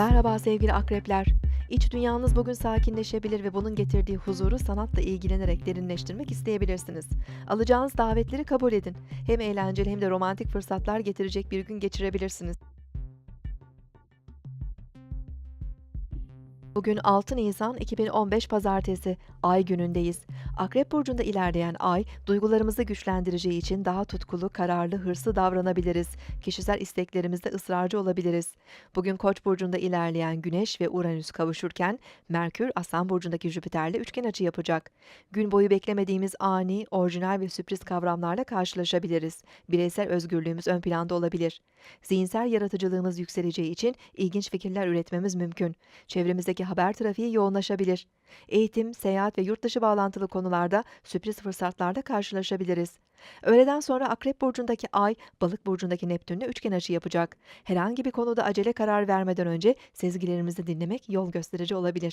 Merhaba sevgili akrepler. İç dünyanız bugün sakinleşebilir ve bunun getirdiği huzuru sanatla ilgilenerek derinleştirmek isteyebilirsiniz. Alacağınız davetleri kabul edin. Hem eğlenceli hem de romantik fırsatlar getirecek bir gün geçirebilirsiniz. Bugün 6 Nisan 2015 Pazartesi, Ay günündeyiz. Akrep burcunda ilerleyen Ay, duygularımızı güçlendireceği için daha tutkulu, kararlı, hırslı davranabiliriz. Kişisel isteklerimizde ısrarcı olabiliriz. Bugün Koç burcunda ilerleyen Güneş ve Uranüs kavuşurken, Merkür Aslan burcundaki Jüpiter'le üçgen açı yapacak. Gün boyu beklemediğimiz ani, orijinal ve sürpriz kavramlarla karşılaşabiliriz. Bireysel özgürlüğümüz ön planda olabilir. Zihinsel yaratıcılığımız yükseleceği için ilginç fikirler üretmemiz mümkün. Çevremizdeki haber trafiği yoğunlaşabilir. Eğitim, seyahat ve yurt dışı bağlantılı konularda sürpriz fırsatlarla karşılaşabiliriz. Öğleden sonra Akrep burcundaki Ay, Balık burcundaki Neptünle üçgen açı yapacak. Herhangi bir konuda acele karar vermeden önce sezgilerimizi dinlemek yol gösterici olabilir.